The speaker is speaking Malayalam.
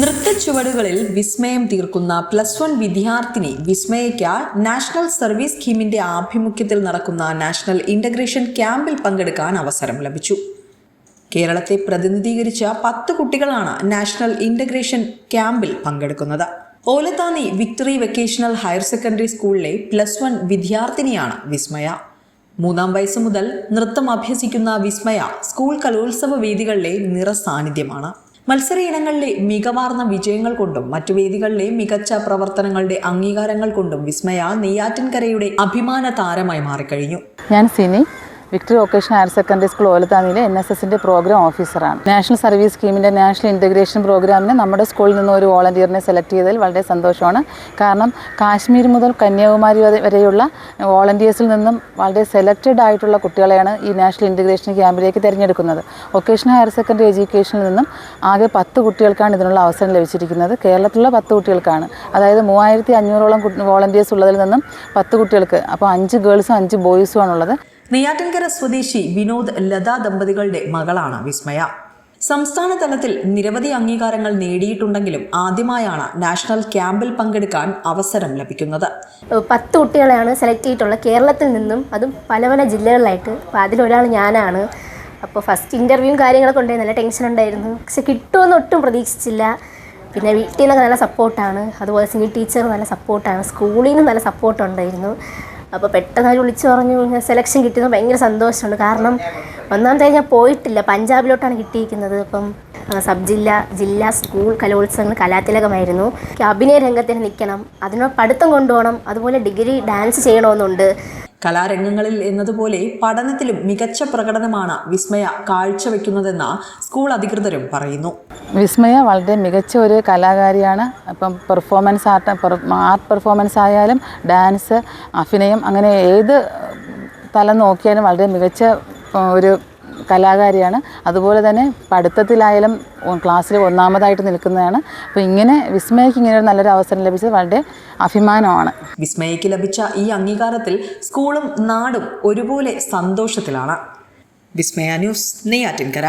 നൃത്തച്ചുവടുകളിൽ വിസ്മയം തീർക്കുന്ന പ്ലസ് വൺ വിദ്യാർത്ഥിനി വിസ്മയയ്ക്ക് നാഷണൽ സർവീസ് സ്കീമിന്റെ ആഭിമുഖ്യത്തിൽ നടക്കുന്ന നാഷണൽ ഇന്റഗ്രേഷൻ ക്യാമ്പിൽ പങ്കെടുക്കാൻ അവസരം ലഭിച്ചു. കേരളത്തെ പ്രതിനിധീകരിച്ച പത്ത് കുട്ടികളാണ് നാഷണൽ ഇന്റഗ്രേഷൻ ക്യാമ്പിൽ പങ്കെടുക്കുന്നത്. Olathani victory vocational higher secondary സ്കൂളിലെ പ്ലസ് വൺ വിദ്യാർത്ഥിനിയാണ് വിസ്മയ. മൂന്നാം വയസ്സ് മുതൽ നൃത്തം അഭ്യസിക്കുന്ന വിസ്മയ സ്കൂൾ കലോത്സവ വേദികളിലെ നിറസാന്നിധ്യമാണ്. മത്സര ഇനങ്ങളിലെ മികവാർന്ന വിജയങ്ങൾ കൊണ്ടും മറ്റു വേദികളിലെ മികച്ച പ്രവർത്തനങ്ങളുടെ അംഗീകാരങ്ങൾ കൊണ്ടും വിസ്മയ നെയ്യാറ്റിൻകരയുടെ അഭിമാന താരമായി മാറിക്കഴിഞ്ഞു. ഞാൻ Sini. Victory vocation higher secondary school ഓലത്താനിയിലെ N S എസിന്റെ പ്രോഗ്രാം ഓഫീസറാണ്. നാഷണൽ സർവീസ് സ്കീമിന്റെ നാഷണൽ ഇന്റഗ്രേഷൻ പ്രോഗ്രാമിന് നമ്മുടെ സ്കൂളിൽ നിന്ന് ഒരു വോളണ്ടിയറിനെ സെലക്ട് ചെയ്തതിൽ വളരെ സന്തോഷമാണ്. കാരണം കാശ്മീർ മുതൽ കന്യാകുമാരി വരെയുള്ള വോളണ്ടിയേഴ്സിൽ നിന്നും വളരെ സെലക്റ്റഡ് ആയിട്ടുള്ള കുട്ടികളെയാണ് ഈ നാഷണൽ ഇന്റഗ്രേഷൻ ക്യാമ്പിലേക്ക് തിരഞ്ഞെടുക്കുന്നത്. വൊക്കേഷണൽ ഹയർ സെക്കൻഡറി എഡ്യൂക്കേഷനിൽ നിന്നും ആകെ പത്ത് കുട്ടികൾക്കാണ് ഇതിനുള്ള അവസരം ലഭിച്ചിരിക്കുന്നത്. കേരളത്തിലുള്ള പത്ത് കുട്ടികൾക്കാണ്. അതായത് മൂവായിരത്തി അഞ്ഞൂറോളം വോളണ്ടിയേഴ്സ് ഉള്ളതിൽ നിന്നും പത്ത് കുട്ടികൾക്ക്. അപ്പോൾ അഞ്ച് ഗേൾസും അഞ്ച് ബോയ്സും ആണുള്ളത്. നെയ്യാറ്റിൻകര സ്വദേശി വിനോദ് ലത ദമ്പതികളുടെ മകളാണ് വിസ്മയ. സംസ്ഥാന തലത്തിൽ നിരവധി അംഗീകാരങ്ങൾ നേടിയിട്ടുണ്ടെങ്കിലും ആദ്യമായാണ് നാഷണൽ ക്യാമ്പിൽ പങ്കെടുക്കാൻ അവസരം ലഭിക്കുന്നത്. പത്ത് കുട്ടികളെയാണ് സെലക്ട് ചെയ്തിട്ടുള്ളത് കേരളത്തിൽ നിന്നും അതും പല പല ജില്ലകളിലായിട്ട് അപ്പോൾ അതിലൊരാൾ ഞാനാണ്. അപ്പോൾ ഫസ്റ്റ് ഇന്റർവ്യൂവും കാര്യങ്ങളൊക്കെ ഉണ്ടായി. നല്ല ടെൻഷൻ ഉണ്ടായിരുന്നു. പക്ഷെ കിട്ടുമെന്ന് ഒട്ടും പ്രതീക്ഷിച്ചില്ല. പിന്നെ വീട്ടിൽ നിന്നൊക്കെ നല്ല സപ്പോർട്ടാണ് അതുപോലെ സിനി ടീച്ചർ നല്ല സപ്പോർട്ടാണ് സ്കൂളിൽ നിന്ന് നല്ല സപ്പോർട്ട് ഉണ്ടായിരുന്നു. അപ്പോൾ പെട്ടെന്ന് അവർ വിളിച്ചു പറഞ്ഞു സെലക്ഷൻ കിട്ടിയത് ഭയങ്കര സന്തോഷമുണ്ട് കാരണം ഒന്നാമതായി ഞാൻ പോയിട്ടില്ല. പഞ്ചാബിലോട്ടാണ് കിട്ടിയിരിക്കുന്നത്. അപ്പം സബ് ജില്ല ജില്ലാ സ്കൂൾ കലോത്സവങ്ങൾ കലാതിലകമായിരുന്നു. അഭിനയ രംഗത്തിന് നിൽക്കണം അതിനോട് പഠിത്തം കൊണ്ടുപോകണം അതുപോലെ ഡിഗ്രി ഡാൻസ് ചെയ്യണമെന്നുണ്ട്. കലാരംഗങ്ങളിൽ എന്നതുപോലെ പഠനത്തിലും മികച്ച പ്രകടനമാണ് വിസ്മയ കാഴ്ചവെക്കുന്നതെന്ന് സ്കൂൾ അധികൃതരും പറയുന്നു. വിസ്മയ വളരെ മികച്ച ഒരു കലാകാരിയാണ്. ഇപ്പം പെർഫോമൻസ് ആർട്ട് ആർട്ട് പെർഫോമൻസ് ആയാലും ഡാൻസ് അഭിനയം അങ്ങനെ ഏത് തലം നോക്കിയാലും വളരെ മികച്ച ഒരു കലാകാരിയാണ്. അതുപോലെ തന്നെ പഠിത്തത്തിലായാലും ക്ലാസ്സിൽ ഒന്നാമതായിട്ട് നിൽക്കുന്നതാണ്. അപ്പോൾ ഇങ്ങനെ വിസ്മയക്ക് ഇങ്ങനെ ഒരു നല്ലൊരു അവസരം ലഭിച്ചത് വളരെ അഭിമാനമാണ്. വിസ്മയക്ക് ലഭിച്ച ഈ അംഗീകാരത്തിൽ സ്കൂളും നാടും ഒരുപോലെ സന്തോഷത്തിലാണ്. വിസ്മയ ന്യൂസ് നെയ്യാറ്റിൻകര.